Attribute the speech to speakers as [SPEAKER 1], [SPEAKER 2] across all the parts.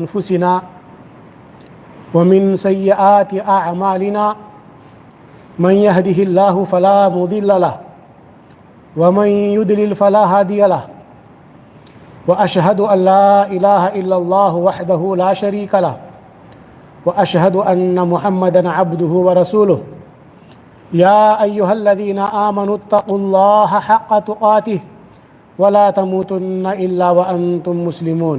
[SPEAKER 1] أنفسنا ومن سيئات أعمالنا من يهده الله فلا مضل له ومن يضلل فلا هادي له وأشهد أن لا إله إلا الله وحده لا شريك له وأشهد أن محمدا عبده ورسوله. يا أيها الذين آمنوا اتقوا الله حق تقاته ولا تموتن إلا وأنتم مسلمون.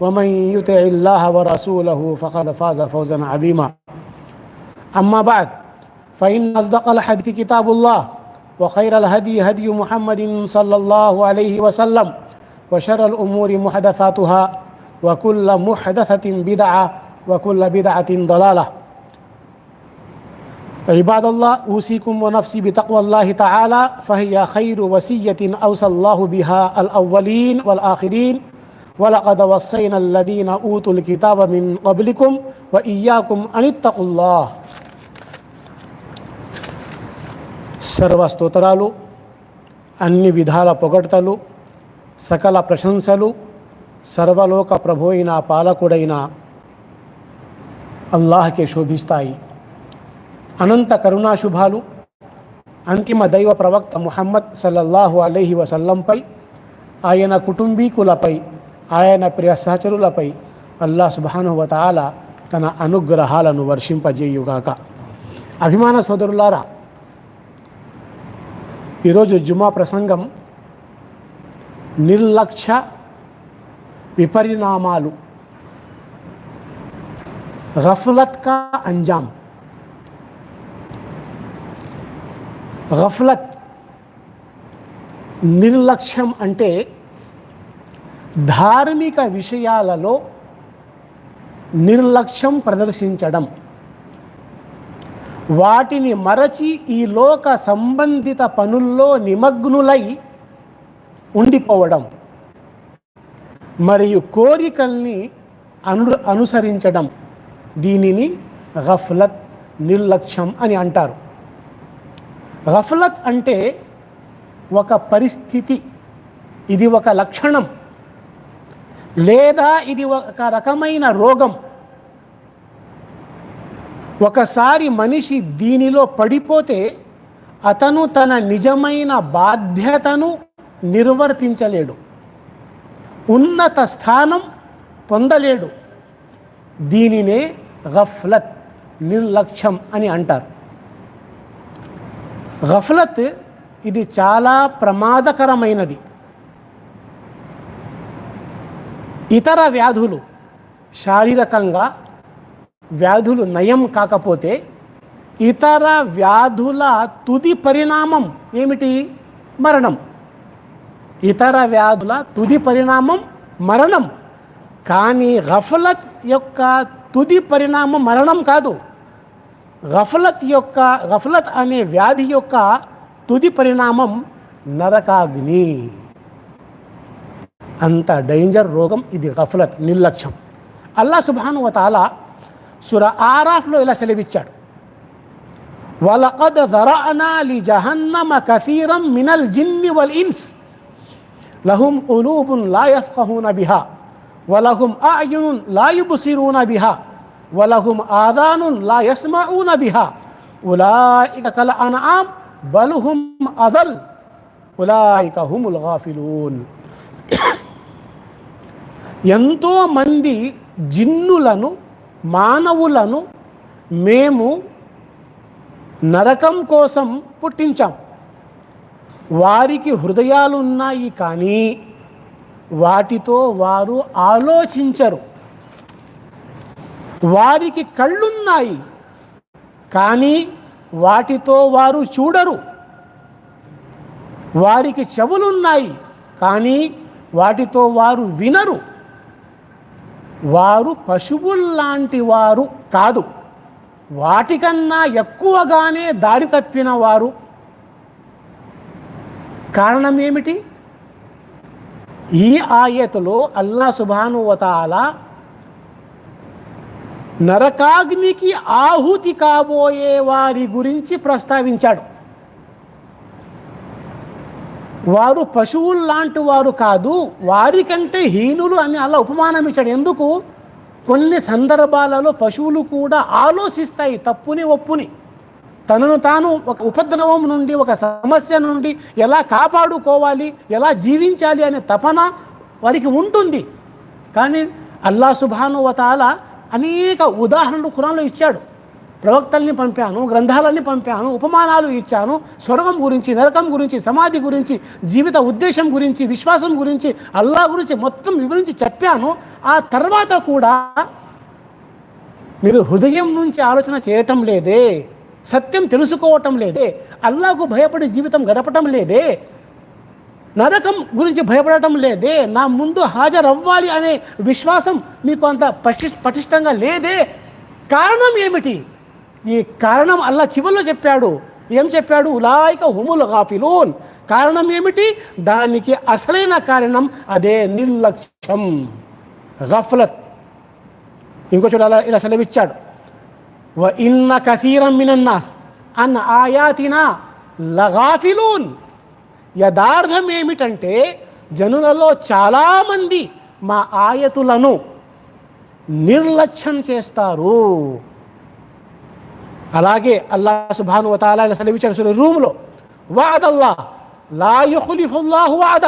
[SPEAKER 1] ومن يطع الله ورسوله فقد فاز فوزا عظيما. أما بعد فإن أصدق الحديث كتاب الله وخير الهدي هدي محمد صلى الله عليه وسلم وشر الأمور محدثاتها وكل محدثة بدعة وكل بدعة ضلالة. عباد الله أوصيكم ونفسي بتقوى الله تعالى فهي خير وصية أوصى الله بها الأولين والآخرين. వలకద వసైన లదీన ఊతుల్ కితాబ మిన్ కబలికుం వ ఇయ్యాకుం అనిత్తకుల్లా సర్వ స్తోత్రాలు అన్ని విధాల పొగడ్తలు సకల ప్రశంసలు సర్వలోక ప్రభు అయిన పాలకుడైన అల్లాహకే శోభిస్తాయి. అనంత కరుణాశుభాలు అంతిమ దైవ ప్రవక్త ముహమ్మద్ సల్లల్లాహు అలీహి వసల్లంపై ఆయన కుటుంబీకులపై ఆయన ప్రియ సహచరులపై అల్లా సుబానువతాల తన అనుగ్రహాలను వర్షింపజేయుగాక. అభిమాన సోదరులారా ఈరోజు జుమా ప్రసంగం నిర్లక్ష్య విపరిణామాలు. గఫలత్ కా అంజాం గఫ్లత్ నిర్లక్ష్యం అంటే ధార్మిక విషయాలలో నిర్లక్ష్యం ప్రదర్శించడం. వాటిని మరచి ఈ లోక సంబంధిత పనుల్లో నిమగ్నులై ఉండిపోవడం మరియు కోరికల్ని అను అనుసరించడం. దీనిని గఫ్లత్ నిర్లక్ష్యం అని అంటారు. గఫ్లత్ అంటే ఒక పరిస్థితి ఇది ఒక లక్షణం. లేదా ఇది ఒక రకమైన రోగం. ఒకసారి మనిషి దీనిలో పడిపోతే అతను తన నిజమైన బాధ్యతను నిర్వర్తించలేడు. ఉన్నత స్థానం పొందలేడు. దీనినే గఫ్లత్ నిర్లక్ష్యం అని అంటారు. గఫ్లత్ ఇది చాలా ప్రమాదకరమైనది. ఇతర వ్యాధులు శారీరకంగా వ్యాధులు నయం కాకపోతే ఇతర వ్యాధుల తుది పరిణామం ఏమిటి? మరణం. ఇతర వ్యాధుల తుది పరిణామం మరణం. కానీ గఫలత్ యొక్క తుది పరిణామం మరణం కాదు. గఫలత్ యొక్క గఫలత్ అనే వ్యాధి యొక్క తుది పరిణామం నరకాగ్ని. అంత డేంజర్ రోగం ఇది గఫలత్ నిర్లక్ష్యం అల్లా సుబాను వతాల సుర ఆరాఫ్లో ఇలా సెలవిచ్చాడు వలకద్ ذرأنا لجهنم كثيرا من الجن والإنس لهم قلوب لا يفقهون بها ولهم أعين لا يبصرون بها ولهم آذان لا يسمعون بها أولئك كالأنعام بل هم أضل أولئك هم الغافلون ఎంతోమంది జిన్నులను మానవులను మేము నరకం కోసం పుట్టించాం. వారికి హృదయాలున్నాయి కానీ వాటితో వారు ఆలోచించరు. వారికి కళ్ళున్నాయి కానీ వాటితో వారు చూడరు. వారికి చెవులున్నాయి కానీ వాటితో వారు వినరు. వారు పశువుల్లాంటి వారు కాదు. వాటికన్నా ఎక్కువగానే దారి తప్పిన వారు. కారణం ఏమిటి? ఈ ఆయతలో అల్లా సుభానువతాల నరకాగ్నికి ఆహుతి కాబోయే వారి గురించి ప్రస్తావించాడు. వారు పశువుల్లాంటి వారు కాదు వారికంటే హీనులు అని అలా ఉపమానం ఇచ్చాడు. ఎందుకు? కొన్ని సందర్భాలలో పశువులు కూడా ఆలోచిస్తాయి తప్పుని ఒప్పుని. తనను తాను ఒక ఉపద్రవం నుండి ఒక సమస్య నుండి ఎలా కాపాడుకోవాలి ఎలా జీవించాలి అనే తపన వారికి ఉంటుంది. కానీ అల్లా సుభానువతాల అనేక ఉదాహరణలు ఖురాన్లో ఇచ్చాడు. ప్రవక్తల్ని పంపాను గ్రంథాలన్నీ పంపాను ఉపమానాలు ఇచ్చాను స్వర్గం గురించి నరకం గురించి సమాధి గురించి జీవిత ఉద్దేశం గురించి విశ్వాసం గురించి అల్లా గురించి మొత్తం వివరించి చెప్పాను. ఆ తర్వాత కూడా మీరు హృదయం నుంచి ఆలోచన చేయటం లేదే సత్యం తెలుసుకోవటం లేదే అల్లాకు భయపడి జీవితం గడపటం లేదే నరకం గురించి భయపడటం లేదే నా ముందు హాజరవ్వాలి అనే విశ్వాసం మీకు అంత పటి పటిష్టంగా లేదే. కారణం ఏమిటి? ఈ కారణం అల్లా చివరిలో చెప్పాడు. ఏం చెప్పాడు? ఉలాయిక హుముల్ గాఫిలూన్. కారణం ఏమిటి? దానికి అసలైన కారణం అదే నిర్లక్ష్యం. గఫలత్. ఇంకో చోట అలా ఇలా సెలవిచ్చాడు. వ ఇన్న కథీరం మినన్నాస్. అన్న ఆయాతినా లగాఫిలూన్. యథార్థం ఏమిటంటే జనులలో చాలామంది మా ఆయతులను నిర్లక్ష్యం చేస్తారు. అలాగే అల్లా సుభాను వతాలా ఇలా సెలవిచ్చాడు సూర్య రూమ్లో వాదల్లా లా యుఖ్లిఫుల్లాహు వాద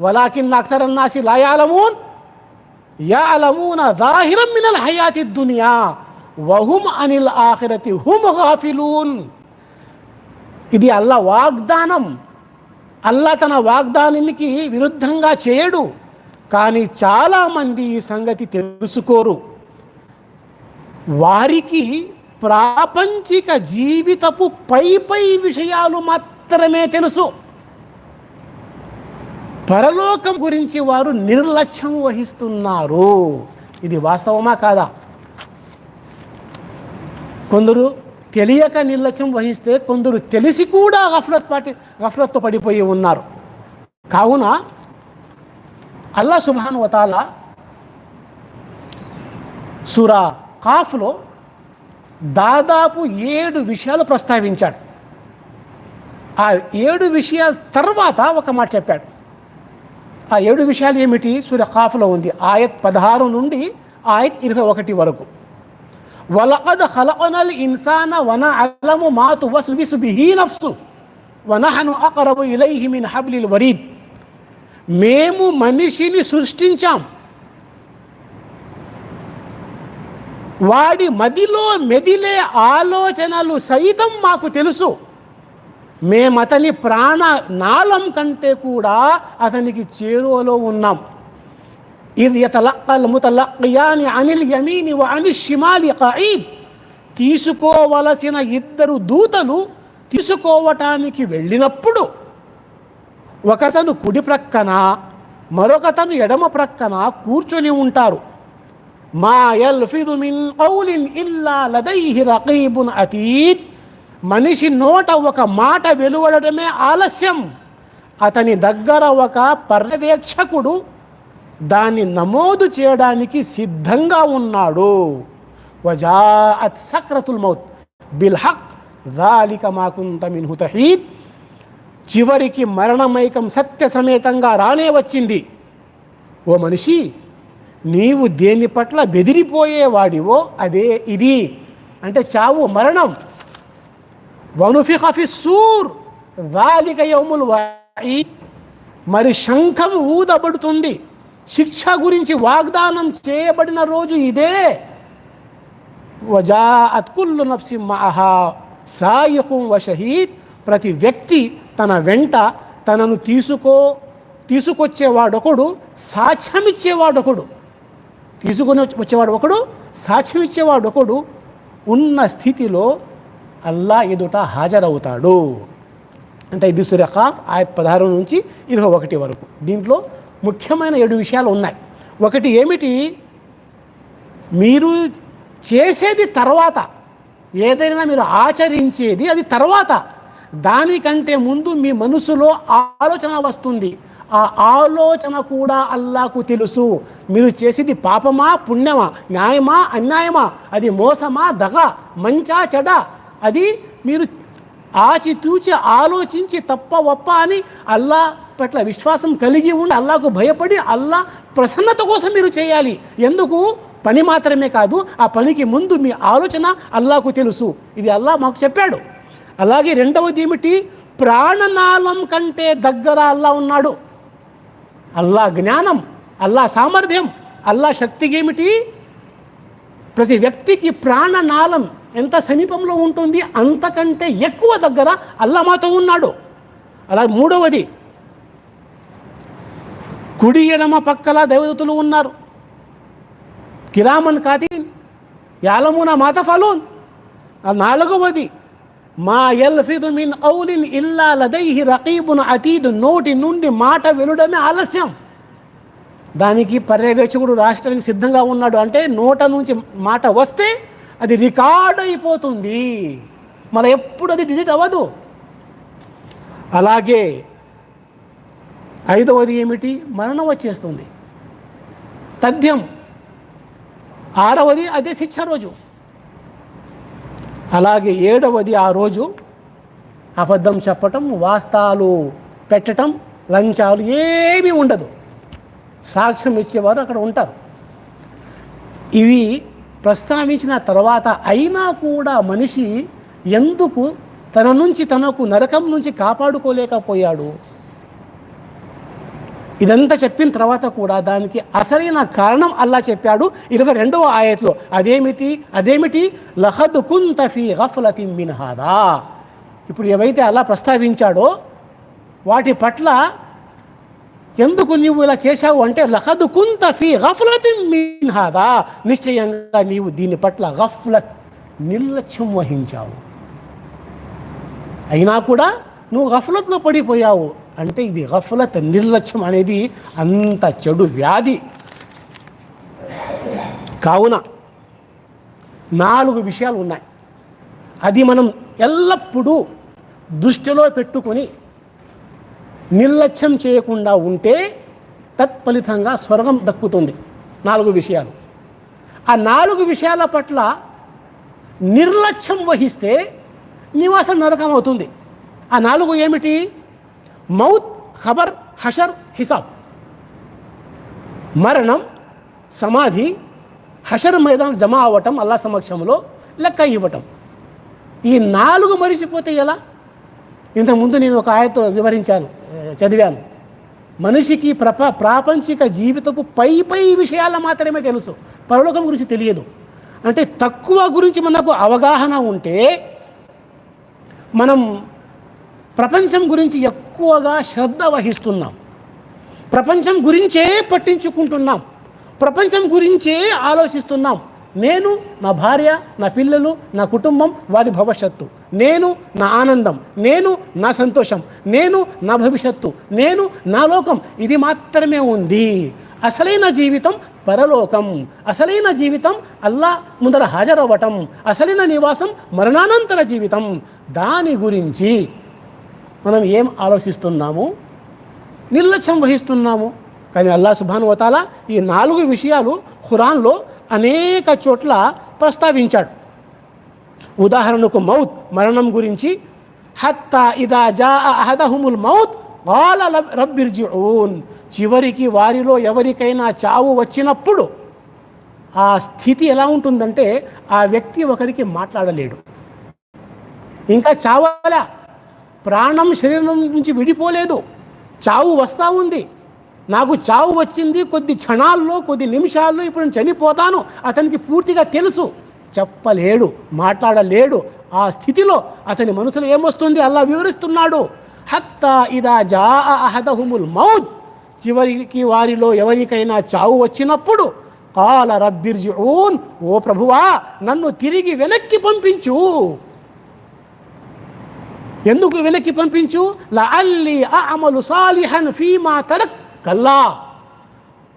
[SPEAKER 1] వలాకిన్ అక్తర్ అన్నాసి లా యాలమూన్ యాలమూన దాహిరం మినల్ హయాతి దునియా వహుమ్ అనిల్ ఆఖిరతి హుమ్ గాఫిలూన్ ఇది అల్లా వాగ్దానం. అల్లా తన వాగ్దానానికి విరుద్ధంగా చేయడు. కానీ చాలామంది ఈ సంగతి తెలుసుకోరు. వారికి ప్రాపంచిక జీవితపు పై పై విషయాలు మాత్రమే తెలుసు. పరలోకం గురించి వారు నిర్లక్ష్యం వహిస్తున్నారు. ఇది వాస్తవమా కాదా? కొందరు తెలియక నిర్లక్ష్యం వహిస్తే కొందరు తెలిసి కూడా గఫ్లత్ పాటి గఫ్లత్తో పడిపోయి ఉన్నారు. కావున అల్లా సుబాన్ వతాల సురా కాఫ్లో దాదాపు ఏడు విషయాలు ప్రస్తావించాడు. ఆ ఏడు విషయాల తర్వాత ఒక మాట చెప్పాడు. ఆ ఏడు విషయాలు ఏమిటి? సూర్య కాఫ్లో ఉంది. ఆయత్ పదహారు నుండి ఆయత్ ఇరవై ఒకటి వరకు. వలకద్ హలనల్ ఇన్సాన వన అలము మాతు తువస్విసు బిహి నఫ్సు వనహను అకరబు ఇలైహి మిన్ హబ్లిల్ వరీద్. మేము మనిషిని సృష్టించాం. వాడి మదిలో మెదిలే ఆలోచనలు సైతం మాకు తెలుసు. మేము అతని ప్రాణ నాళం కంటే కూడా అతనికి చేరువలో ఉన్నాం. ఇది యతలక్కల్ ముతలక్కయాని అనిల్ యమీని వ అని షిమాలి ఖయీద్. తీసుకోవలసిన ఇద్దరు దూతలు తీసుకోవటానికి వెళ్ళినప్పుడు ఒకతను కుడి ప్రక్కన మరొకతను ఎడమ ప్రక్కన కూర్చొని ఉంటారు. ఇల్లా లదైహి రకీబున్ మనిషి నోట ఒక మాట వెలువడటమే ఆలస్యం. అతని దగ్గర ఒక పర్యవేక్షకుడు దాన్ని నమోదు చేయడానికి సిద్ధంగా ఉన్నాడు. వజా అత్ చివరికి మరణమైకం సత్య సమేతంగా రానే వచ్చింది. ఓ మనిషి నీవు దేని పట్ల బెదిరిపోయేవాడివో అదే ఇది. అంటే చావు మరణం. వనుఫిహఫి సూర్. వాలిక యోములు వాయి మరి శంఖం ఊదబడుతుంది. శిక్ష గురించి వాగ్దానం చేయబడిన రోజు ఇదే. వజా అత్కుల్లు నఫ్సి మహా సాయుహు వషహీద్. ప్రతి వ్యక్తి తన వెంట తనను తీసుకో తీసుకొచ్చేవాడొకడు సాక్ష్యమిచ్చేవాడొకడు. తీసుకొని వచ్చేవాడు ఒకడు సాక్ష్యం ఇచ్చేవాడు ఒకడు ఉన్న స్థితిలో అల్లా ఎదుట హాజరవుతాడు. అంటే ఇది సురఖాఫ్ ఆయత్ పదహారు నుంచి ఇరవై ఒకటి వరకు. దీంట్లో ముఖ్యమైన ఏడు విషయాలు ఉన్నాయి. ఒకటి ఏమిటి? మీరు చేసేది తర్వాత ఏదైనా మీరు ఆచరించేది అది తర్వాత. దానికంటే ముందు మీ మనసులో ఆలోచన వస్తుంది. ఆ ఆలోచన కూడా అల్లాకు తెలుసు. మీరు చేసేది పాపమా పుణ్యమా? న్యాయమా అన్యాయమా? అది మోసమా దగ మంచా చెడ? అది మీరు ఆచితూచి ఆలోచించి తప్ప ఒప్ప అని అల్లా పట్ల విశ్వాసం కలిగి ఉండి అల్లాకు భయపడి అల్లా ప్రసన్నత కోసం మీరు చేయాలి. ఎందుకు? పని మాత్రమే కాదు ఆ పనికి ముందు మీ ఆలోచన అల్లాకు తెలుసు. ఇది అల్లా మాకు చెప్పాడు. అలాగే రెండవది ఏమిటి? ప్రాణనాళం కంటే దగ్గర అల్లా ఉన్నాడు. అల్లా జ్ఞానం అల్లా సామర్థ్యం అల్లా శక్తికి ఏమిటి? ప్రతి వ్యక్తికి ప్రాణనాళం ఎంత సమీపంలో ఉంటుంది అంతకంటే ఎక్కువ దగ్గర అల్లా మాతో ఉన్నాడు. అలా మూడవది కుడి ఎడమ పక్కల దేవదూతలు ఉన్నారు. కిరామన్ కాతీన్ యాలమున మాత ఫలూన్. ఆ నాలుగవది మా ఎల్ఫిదు మిన్ ఔలిన్ ఇల్లా లదైహి రకీబున్ అతీదు. నోటి నుండి మాట వెలుడమే ఆలస్యం. దానికి పర్యవేక్షకుడు రాష్ట్రానికి సిద్ధంగా ఉన్నాడు. అంటే నోట నుంచి మాట వస్తే అది రికార్డ్ అయిపోతుంది. మన ఎప్పుడు అది డిలీట్ అవ్వదు. అలాగే ఐదవది ఏమిటి? మరణం వచ్చేస్తుంది. తథ్యం. ఆరవది అదే శిక్ష రోజు. అలాగే ఏడవది ఆ రోజు అబద్ధం చెప్పటం వాస్తాలు పెట్టటం లంచాలు ఏమీ ఉండదు. సాక్ష్యం ఇచ్చేవారు అక్కడ ఉంటారు. ఇవి ప్రస్తావించిన తర్వాత అయినా కూడా మనిషి ఎందుకు తన నుంచి తనకు నరకం నుంచి కాపాడుకోలేకపోయాడు? ఇదంతా చెప్పిన తర్వాత కూడా దానికి అసలైన కారణం అల్లా చెప్పాడు ఇరవై రెండవ ఆయతలో అదేమిటి? అదేమిటి? లహద్ కుంతఫీ గఫ్లతి మిన్హాదా ఇప్పుడు ఏవైతే అలా ప్రస్తావించాడో వాటి పట్ల ఎందుకు నీవు ఇలా చేశావు అంటే లహదు కుంత ఫీ గఫ్లతి మిన్హాదా నిశ్చయంగా నీవు దీని పట్ల గఫ్లత్ నిర్లక్ష్యం వహించావు. అయినా కూడా నువ్వు గఫలత్లో పడిపోయావు. అంటే ఇది గఫలత నిర్లక్ష్యం అనేది అంత చెడు వ్యాధి. కావున నాలుగు విషయాలు ఉన్నాయి. అది మనం ఎల్లప్పుడూ దృష్టిలో పెట్టుకొని నిర్లక్ష్యం చేయకుండా ఉంటే తత్ఫలితంగా స్వర్గం దక్కుతుంది. నాలుగు విషయాలు. ఆ నాలుగు విషయాల పట్ల నిర్లక్ష్యం వహిస్తే నివాసం నరకం అవుతుంది. ఆ నాలుగు ఏమిటి? మౌత్ ఖబర్ హషర్ హిసాబ్. మరణం సమాధి హషర్ మైదానం జమ అవ్వటం అల్లా సమక్షంలో లెక్క ఇవ్వటం. ఈ నాలుగు మరిచిపోతే ఎలా? ఇంతకుముందు నేను ఒక ఆయతో వివరించాను చదివాను. మనిషికి ప్రప ప్రాపంచిక జీవితపు పై పై విషయాల మాత్రమే తెలుసు. పరలోకం గురించి తెలియదు. అంటే తక్కువ గురించి మనకు అవగాహన ఉంటే మనం ప్రపంచం గురించి ఎక్కువగా శ్రద్ధ వహిస్తున్నాం. ప్రపంచం గురించే పట్టించుకుంటున్నాం. ప్రపంచం గురించే ఆలోచిస్తున్నాం. నేను నా భార్య నా పిల్లలు నా కుటుంబం వారి భవిష్యత్తు. నేను నా ఆనందం. నేను నా సంతోషం. నేను నా భవిష్యత్తు. నేను నా లోకం. ఇది మాత్రమే ఉంది. అసలైన జీవితం పరలోకం. అసలైన జీవితం అల్లా ముందర హాజరవ్వటం. అసలైన నివాసం మరణానంతర జీవితం. దాని గురించి మనం ఏం ఆలోచిస్తున్నాము? నిర్లక్ష్యం వహిస్తున్నాము. కానీ అల్లా సుభాన్ వతాల ఈ నాలుగు విషయాలు ఖురాన్లో అనేక చోట్ల ప్రస్తావించాడు. ఉదాహరణకు మౌత్ మరణం గురించి హత్తా ఇదా జా అహదహుముల్ మౌత్ వాళ్ళ రబ్బిర్జిఊన్ చివరికి వారిలో ఎవరికైనా చావు వచ్చినప్పుడు ఆ స్థితి ఎలా ఉంటుందంటే ఆ వ్యక్తి ఒకరికి మాట్లాడలేడు. ఇంకా చావాలా? ప్రాణం శరీరం నుంచి విడిపోలేదు. చావు వస్తూ ఉంది. నాకు చావు వచ్చింది కొద్ది క్షణాల్లో కొద్ది నిమిషాల్లో ఇప్పుడు నేను చనిపోతాను. అతనికి పూర్తిగా తెలుసు. చెప్పలేడు మాట్లాడలేడు. ఆ స్థితిలో అతని మనసులో ఏమొస్తుంది? అలా వివరిస్తున్నాడు. హత్తా ఇదా జా అహదహుముల్ మౌద్ చివరికి వారిలో ఎవరికైనా చావు వచ్చినప్పుడు కాల రబ్బిర్జిఊన్ ఓ ప్రభువా నన్ను తిరిగి వెనక్కి పంపించు. ఎందుకు వెనక్కి పంపించు? లఅల్లి అమలు సాలిహన్ ఫీమా తరక్. కల్లా.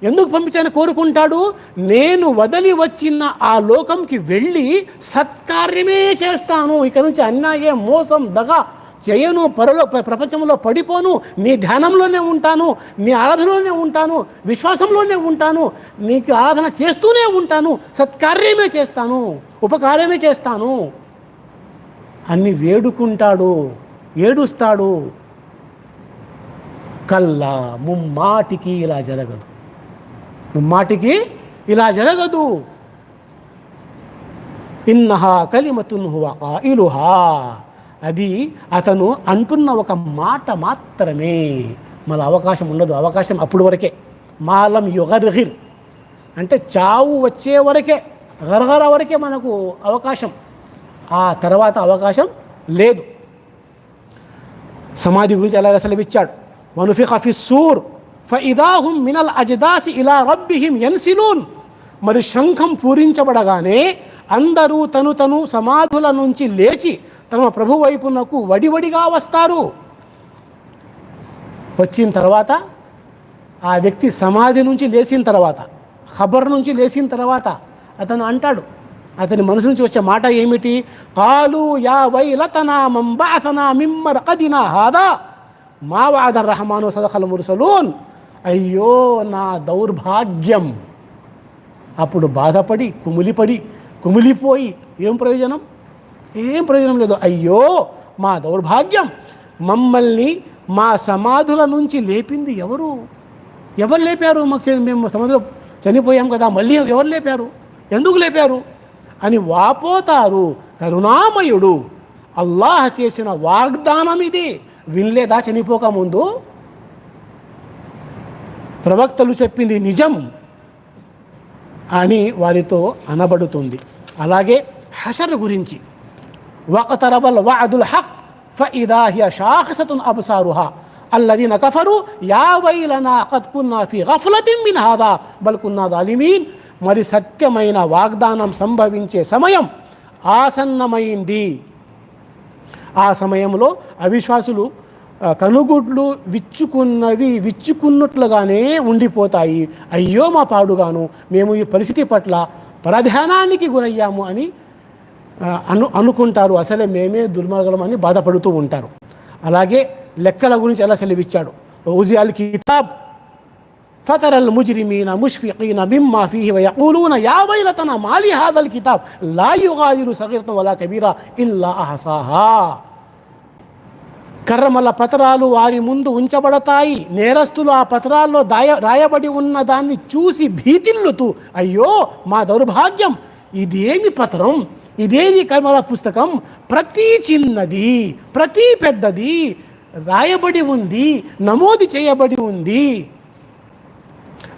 [SPEAKER 1] ఎందుకు పంపించాలని కోరుకుంటాడు? నేను వదిలి వచ్చిన ఆ లోకంకి వెళ్ళి సత్కార్యమే చేస్తాను. ఇక నుంచి అన్యాయం మోసం దగ చేయను పరలో ప్రపంచంలో పడిపోను. నీ ధ్యానంలోనే ఉంటాను. నీ ఆరాధనలోనే ఉంటాను. విశ్వాసంలోనే ఉంటాను. నీకు ఆరాధన చేస్తూనే ఉంటాను. సత్కార్యమే చేస్తాను. ఉపకార్యమే చేస్తాను. అన్ని వేడుకుంటాడు ఏడుస్తాడు. కల్లా ముమ్మాటికి ఇలా జరగదు. ముమ్మాటికి ఇలా జరగదు. ఇన్నహా కలిమతున్ హువ ఇలుహా అది అతను అంటున్న ఒక మాట మాత్రమే. మళ్ళీ అవకాశం ఉండదు. అవకాశం అప్పుడు వరకే. మాలం యుగర్హిర్. అంటే చావు వచ్చే వరకే. గరగర వరకే మనకు అవకాశం. ఆ తర్వాత అవకాశం లేదు. సమాధి గురించి అలాగే సెలవిచ్చాడు మనుఫి ఫి సూర్ ఫఇదాహుం మినల్ అజ్దాసి ఇలా రబ్బిహిం ఎన్సిలూన్ మరి శంఖం పూరించబడగానే అందరూ తను తను సమాధుల నుంచి లేచి తమ ప్రభు వైపునకు వడివడిగా వస్తారు. వచ్చిన తర్వాత ఆ వ్యక్తి సమాధి నుంచి లేచిన తర్వాత ఖబర్ నుంచి లేచిన తర్వాత అతను అంటాడు అతని మనసు నుంచి వచ్చే మాట ఏమిటి? కాలు యా వైలతనా మంబాతనా మిమ్మర్ కదినా హాదా మా వాద రహమాను సదఖల మురుసలూన్. అయ్యో నా దౌర్భాగ్యం. అప్పుడు బాధపడి కుమిలిపడి కుమిలిపోయి ఏం ప్రయోజనం? ఏం ప్రయోజనం లేదు. అయ్యో మా దౌర్భాగ్యం. మమ్మల్ని మా సమాధుల నుంచి లేపింది ఎవరు? ఎవరు లేపారు? మాకు మేము సమాధిలో చనిపోయాం కదా మళ్ళీ ఎవరు లేపారు? ఎందుకు లేపారు? అని వాపోతారు. కరుణామయుడు. అల్లాహ్ చేసిన వాగ్దానం ఇది వినలేదా చనిపోకముందు ప్రవక్తలు చెప్పింది నిజం అని వారితో అనబడుతుంది. అలాగే హషర్ గురించి. వకతరబల్ వాదుల్ హక్ ఫిదాహియ షాఖసతున్ అబ్సారుహా. అల్లదీన కఫరు యా కత్కున్నా ఫి గఫ్లతిన్ హాదా బల్కున్నా దాలిమీన్ మరి సత్యమైన వాగ్దానం సంభవించే సమయం ఆసన్నమైంది. ఆ సమయంలో అవిశ్వాసులు కనుగుడ్లు విచ్చుకున్నవి విచ్చుకున్నట్లుగానే ఉండిపోతాయి. అయ్యో మా పాడుగాను మేము ఈ పరిస్థితి పట్ల పరధ్యానానికి గురయ్యాము అని అను అనుకుంటారు. అసలే మేమే దుర్మార్గులం అని బాధపడుతూ ఉంటారు. అలాగే లెక్కల గురించి ఎలా సెలవిచ్చాడు? ఉజియాల్ కితాబ్ فترى المجرمين مشفقين مما فيه ويقولون يا ويلتنا ما لي هذا الكتاب لا يغادر صغيرة ولا كبيرة إلا أحصاها కర్రమల పత్రాలు వారి ముందు ఉంచబడతాయి నేరస్తులు ఆ పత్రాల్లో దాయ రాయబడి ఉన్న దాన్ని చూసి భీతిల్లుతూ అయ్యో మా దౌర్భాగ్యం ఇదేమి పత్రం ఇదేమి కర్మల పుస్తకం ప్రతి చిన్నది ప్రతి పెద్దది రాయబడి ఉంది నమోదు చేయబడి ఉంది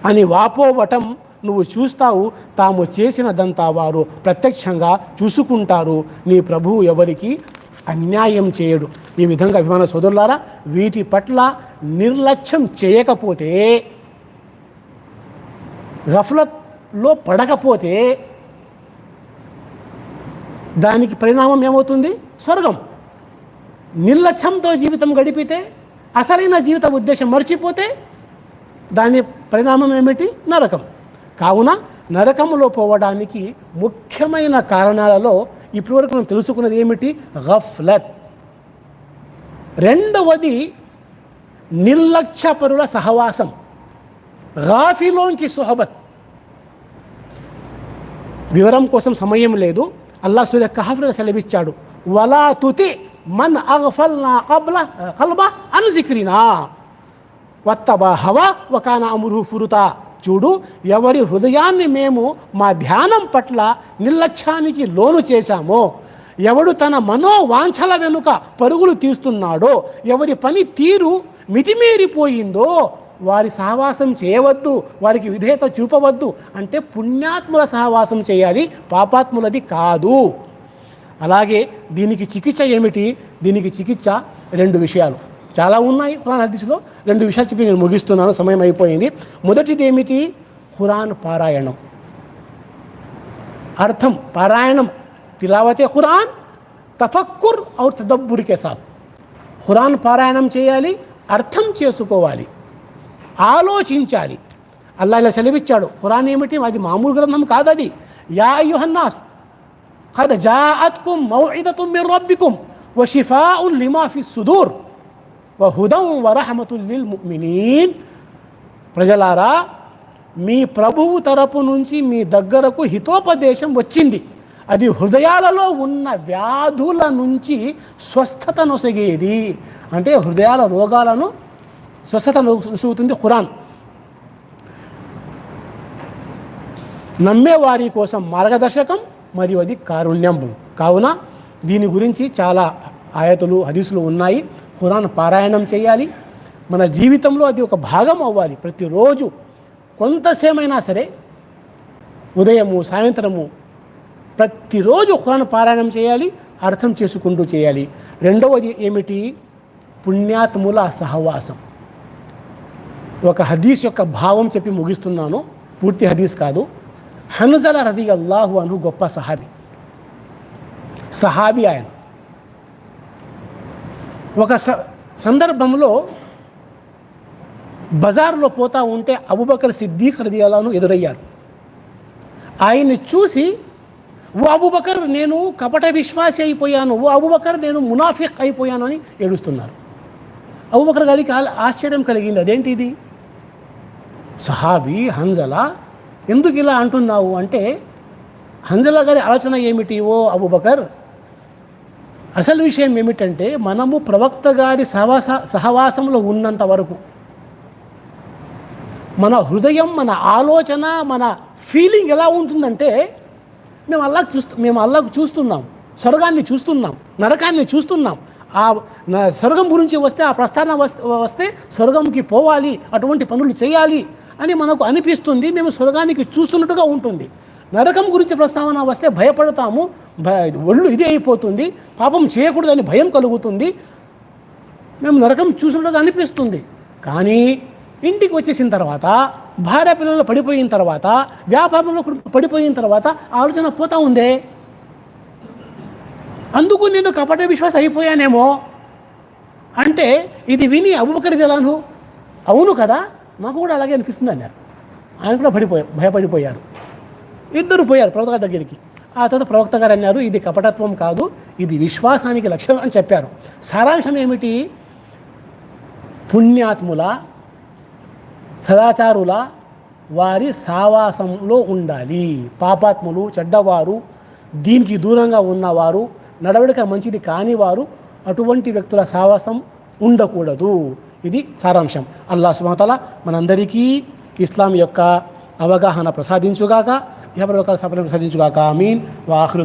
[SPEAKER 1] అని వాపోవటం నువ్వు చూస్తావు తాము చేసినదంతా వారు ప్రత్యక్షంగా చూసుకుంటారు. నీ ప్రభువు ఎవరికి అన్యాయం చేయడు. ఈ విధంగా అభిమాన సోదరులారా వీటి పట్ల నిర్లక్ష్యం చేయకపోతే గఫలత్లో పడకపోతే దానికి పరిణామం ఏమవుతుంది? స్వర్గం. నిర్లక్ష్యంతో జీవితం గడిపితే అసలైన జీవిత ఉద్దేశం మర్చిపోతే దాని పరిణామం ఏమిటి? నరకం. కావున నరకములో పోవడానికి ముఖ్యమైన కారణాలలో ఇప్పటివరకు మనం తెలుసుకున్నది ఏమిటి? గఫ్లత్. రెండవది నిర్లక్ష్యపరుల సహవాసం. గాఫిలోంకి సుహబత్. వివరం కోసం సమయం లేదు. అల్లా సూర్య కహఫ్లో సెలవిచ్చాడు. వలా తుతి మన్ అగఫల్నా కబ్ల కల్బ అన్ జిక్రినా. వత్తబా హవ ఒకన అమురు ఫురుతా. చూడు ఎవరి హృదయాన్ని మేము మా ధ్యానం పట్ల నిర్లక్ష్యానికి లోను చేశామో ఎవడు తన మనోవాంఛల వెనుక పరుగులు తీస్తున్నాడో ఎవరి పని తీరు మితిమీరిపోయిందో వారి సహవాసం చేయవద్దు వారికి విధేయత చూపవద్దు అంటే పుణ్యాత్ముల సహవాసం చేయాలి పాపాత్ములది కాదు. అలాగే దీనికి చికిత్స ఏమిటి? దీనికి చికిత్స రెండు విషయాలు. చాలా ఉన్నాయి. ఖురాన్ హదీస్లో రెండు విషయాలు చెప్పి నేను ముగిస్తున్నాను. సమయం అయిపోయింది. మొదటిది ఏమిటి? ఖురాన్ పారాయణం. అర్థం పారాయణం తిలావతే ఖురాన్ తఫక్కుర్ ఔర్ తదబ్బురికే సాత్. ఖురాన్ పారాయణం చేయాలి అర్థం చేసుకోవాలి ఆలోచించాలి. అల్లా ఇలా సెలవిచ్చాడు. ఖురాన్ ఏమిటి? అది మామూలు గ్రంథం కాదు అది. యా యుహన్నాస్ కద జాఅత్కుం మౌఇదతుం మిర్ రబ్బికుం వషిఫా ఉల్ ఫి సుదూర్. వహుదం వరహమతుల్లిల్ ముమినీన్ ప్రజలారా మీ ప్రభువు తరపు నుంచి మీ దగ్గరకు హితోపదేశం వచ్చింది. అది హృదయాలలో ఉన్న వ్యాధుల నుంచి స్వస్థత నొసగేది. అంటే హృదయాల రోగాలను స్వస్థత నొసుగుతుంది ఖురాన్. నమ్మేవారి కోసం మార్గదర్శకం మరియు అది కారుణ్యం. కావున దీని గురించి చాలా ఆయతులు హదీసులు ఉన్నాయి. ఖురాన్ పారాయణం చేయాలి. మన జీవితంలో అది ఒక భాగం అవ్వాలి. ప్రతిరోజు కొంతసేమైనా సరే ఉదయము సాయంత్రము ప్రతిరోజు ఖురాన్ పారాయణం చేయాలి అర్థం చేసుకుంటూ చేయాలి. రెండవది ఏమిటి? పుణ్యాత్ముల సహవాసం. ఒక హదీస్ యొక్క భావం చెప్పి ముగిస్తున్నాను. పూర్తి హదీస్ కాదు. హనుజల రది అల్లాహు అను గొప్ప సహాబి. సహాబి ఆయన. ఒక స సందర్భంలో బజార్లో పోతా ఉంటే అబుబకర్ సిద్దీక్ రది ఎదురయ్యారు. ఆయన్ని చూసి ఓ అబుబకర్ నేను కపట విశ్వాసి అయిపోయాను. ఓ అబుబకర్ నేను మునాఫిక్ అయిపోయాను అని ఏడుస్తున్నారు. అబుబకర్ గారికి ఆశ్చర్యం కలిగింది. అదేంటి ఇది? సహాబీ హంజలా? ఎందుకు ఇలా అంటున్నావు? అంటే హంజలా గారి ఆలోచన ఏమిటి ఓ అబుబకర్? అసలు విషయం ఏమిటంటే మనము ప్రవక్త గారి సహవాస సహవాసంలో ఉన్నంత వరకు మన హృదయం మన ఆలోచన మన ఫీలింగ్ ఎలా ఉంటుందంటే మేము అల్లా చూస్తు మేము అల్లాకు చూస్తున్నాం స్వర్గాన్ని చూస్తున్నాం నరకాన్ని చూస్తున్నాం. ఆ స్వర్గం గురించి వస్తే ఆ ప్రస్థానం వస్తే స్వర్గంకి పోవాలి అటువంటి పనులు చేయాలి అని మనకు అనిపిస్తుంది. మేము స్వర్గానికి చూస్తున్నట్టుగా ఉంటుంది. నరకం గురించి ప్రస్తావన వస్తే భయపడతాము. ఒళ్ళు ఇది అయిపోతుంది. పాపం చేయకూడదని భయం కలుగుతుంది. మేము నరకం చూసినట్టుగా అనిపిస్తుంది. కానీ ఇంటికి వచ్చేసిన తర్వాత భార్య పిల్లలు పడిపోయిన తర్వాత వ్యాపారంలో పడిపోయిన తర్వాత ఆలోచన పోతా ఉందే. అందుకు నేను కపట విశ్వాస అయిపోయానేమో. అంటే ఇది విని అబుబకరిదెలాను అవును కదా? నాకు కూడా అలాగే అనిపిస్తుంది అన్నారు. ఆయన కూడా పడిపోయా భయపడిపోయారు. ఇద్దరు పోయారు ప్రవక్త గారి దగ్గరికి. ఆ తర్వాత ప్రవక్త గారు అన్నారు ఇది కపటత్వం కాదు ఇది విశ్వాసానికి లక్ష్యం అని చెప్పారు. సారాంశం ఏమిటి? పుణ్యాత్ముల సదాచారుల వారి సావాసంలో ఉండాలి. పాపాత్ములు చెడ్డవారు దీనికి దూరంగా ఉన్నవారు నడవడిక మంచిది కానివారు అటువంటి వ్యక్తుల సావాసం ఉండకూడదు. ఇది సారాంశం. అల్లా సుమతల మనందరికీ ఇస్లాం యొక్క అవగాహన ప్రసాదించుగాక యహపరలోకాల సఫలం సాధించుగాక ఆమీన్. వాహ్రు